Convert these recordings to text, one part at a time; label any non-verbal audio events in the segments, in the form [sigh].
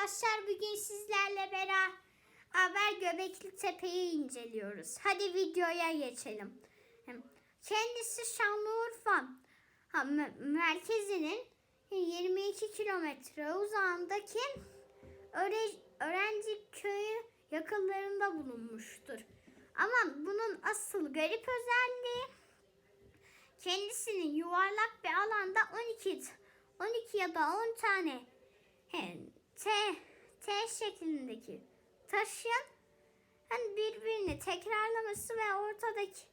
arkadaşlar bugün sizlerle beraber Göbekli Tepe'yi inceliyoruz. Hadi videoya geçelim. Kendisi Şanlıurfa merkezinin 22 kilometre uzağındaki öğre- öğrenci köyü yakınlarında bulunmuştur. Ama bunun asıl garip özelliği kendisinin yuvarlak bir alanda 12 12 ya da 10 tane T T şeklindeki taşın hani birbirini tekrarlaması ve ortadaki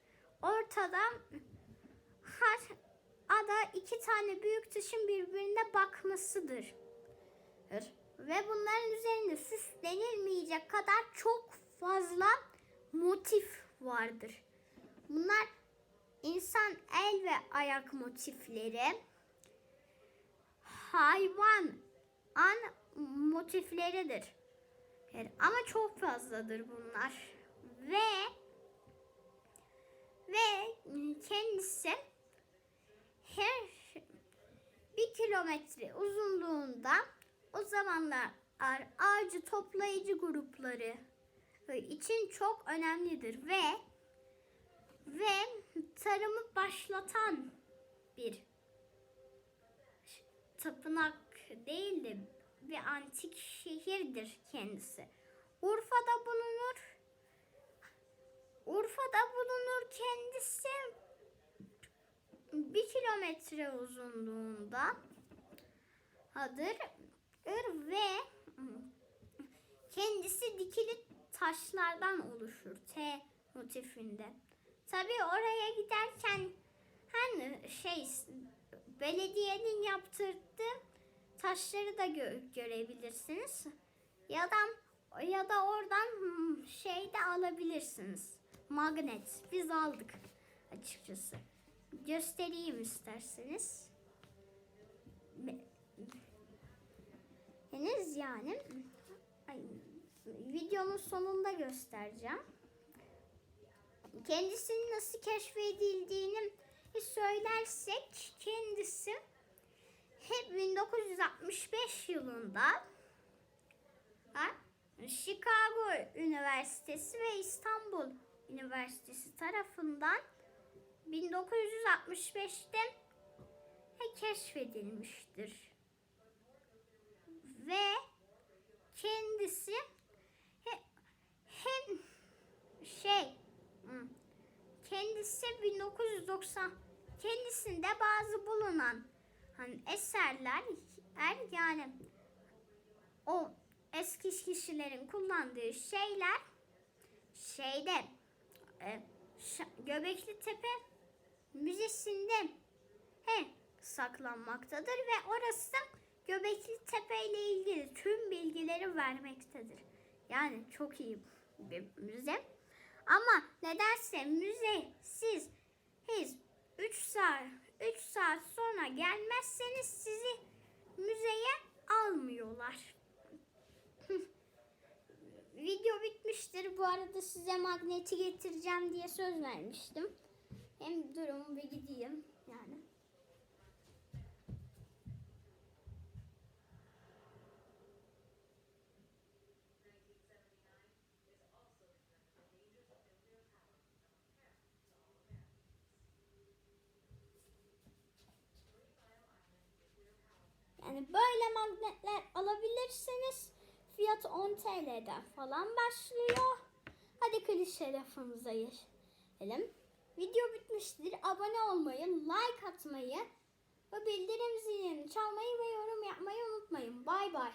ortada her ada iki tane büyük taşın birbirine bakmasıdır. Ve bunların üzerinde süslenilmeyecek kadar çok fazla motif vardır. Bunlar insan el ve ayak motifleri, hayvan an motifleridir. Evet, ama çok fazladır bunlar. Ve ve kendisi her bir kilometre uzunluğunda o zamanlar ağacı toplayıcı grupları için çok önemlidir ve ve tarımı başlatan bir tapınak değil de bir antik şehirdir kendisi. Urfa'da bulunur. Urfa'da bulunur kendisi bir kilometre uzunluğunda adır ve kendisi dikili taşlardan oluşur T motifinde. Tabi oraya giderken hani şey belediyenin yaptırdığı taşları da gö- görebilirsiniz. Ya da ya da oradan hmm, şey de alabilirsiniz. Magnet. Biz aldık açıkçası. Göstereyim isterseniz. Henüz yani ay, videonun sonunda göstereceğim. Kendisinin nasıl keşfedildiğini 1965 yılında Chicago Üniversitesi ve İstanbul Üniversitesi tarafından 1965'te keşfedilmiştir. Ve kendisi he- hem şey kendisi 1990 kendisinde bazı bulunan hani eserler er yani o eski kişilerin kullandığı şeyler şeyde e, Göbekli Tepe Müzesi'nde he, saklanmaktadır ve orası Göbekli Tepe ile ilgili tüm bilgileri vermektedir. Yani çok iyi bir müze. Ama nedense müze siz hiç 3 saat 3 saat sonra gelmezseniz sizi müzeye almıyorlar. [laughs] Video bitmiştir. Bu arada size magneti getireceğim diye söz vermiştim. Hem durumu bir gideyim yani. Yani böyle magnetler alabilirsiniz. Fiyat 10 TL'den falan başlıyor. Hadi klişe lafımıza geçelim. Video bitmiştir. Abone olmayı, like atmayı ve bildirim zilini çalmayı ve yorum yapmayı unutmayın. Bay bay.